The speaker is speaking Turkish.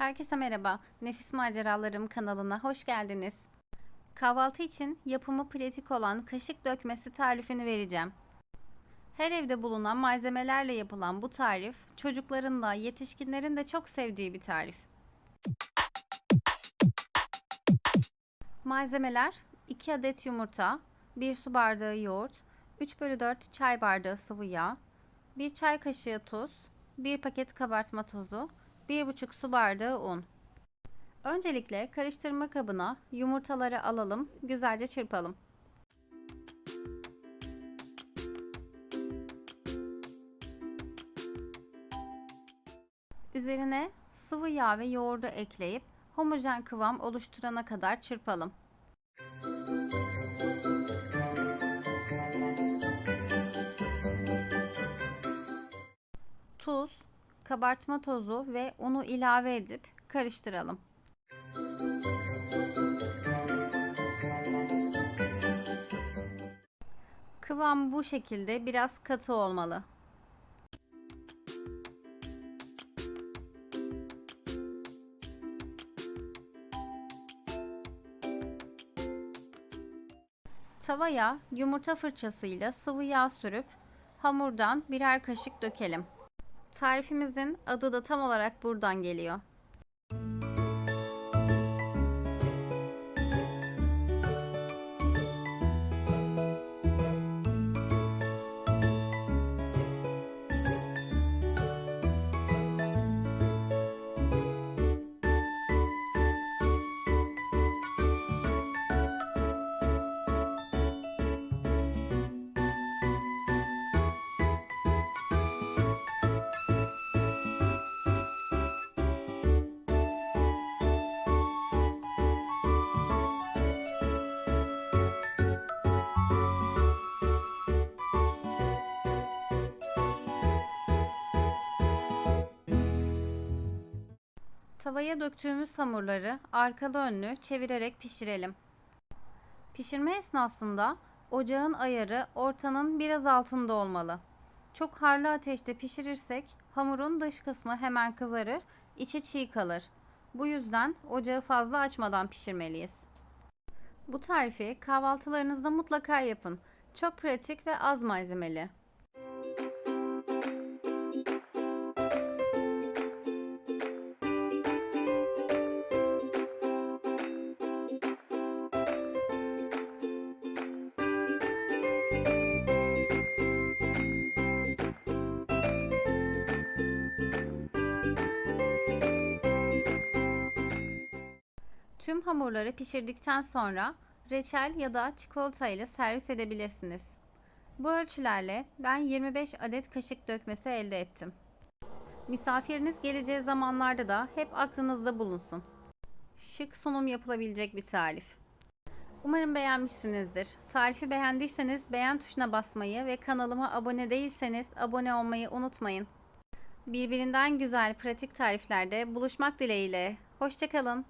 Herkese merhaba. Nefis Maceralarım kanalına hoş geldiniz. Kahvaltı için yapımı pratik olan kaşık dökmesi tarifini vereceğim. Her evde bulunan malzemelerle yapılan bu tarif, çocukların da yetişkinlerin de çok sevdiği bir tarif. Malzemeler 2 adet yumurta, 1 su bardağı yoğurt, 3 bölü 4 çay bardağı sıvı yağ, 1 çay kaşığı tuz, 1 paket kabartma tozu, 1,5 su bardağı un. Öncelikle karıştırma kabına yumurtaları alalım, güzelce çırpalım. Üzerine sıvı yağ ve yoğurdu ekleyip homojen kıvam oluşturana kadar çırpalım. Tuz, kabartma tozu ve unu ilave edip karıştıralım. Kıvam bu şekilde biraz katı olmalı. Tavaya yumurta fırçasıyla sıvı yağ sürüp hamurdan birer kaşık dökelim. Tarifimizin adı da tam olarak buradan geliyor. Tavaya döktüğümüz hamurları arkalı önlü çevirerek pişirelim. Pişirme esnasında ocağın ayarı ortanın biraz altında olmalı. Çok harlı ateşte pişirirsek hamurun dış kısmı hemen kızarır, içi çiğ kalır. Bu yüzden ocağı fazla açmadan pişirmeliyiz. Bu tarifi kahvaltılarınızda mutlaka yapın. Çok pratik ve az malzemeli. Tüm hamurları pişirdikten sonra reçel ya da çikolata ile servis edebilirsiniz. Bu ölçülerle ben 25 adet kaşık dökmesi elde ettim. Misafiriniz geleceği zamanlarda da hep aklınızda bulunsun. Şık sunum yapılabilecek bir tarif. Umarım beğenmişsinizdir. Tarifi beğendiyseniz beğen tuşuna basmayı ve kanalıma abone değilseniz abone olmayı unutmayın. Birbirinden güzel pratik tariflerde buluşmak dileğiyle. Hoşçakalın.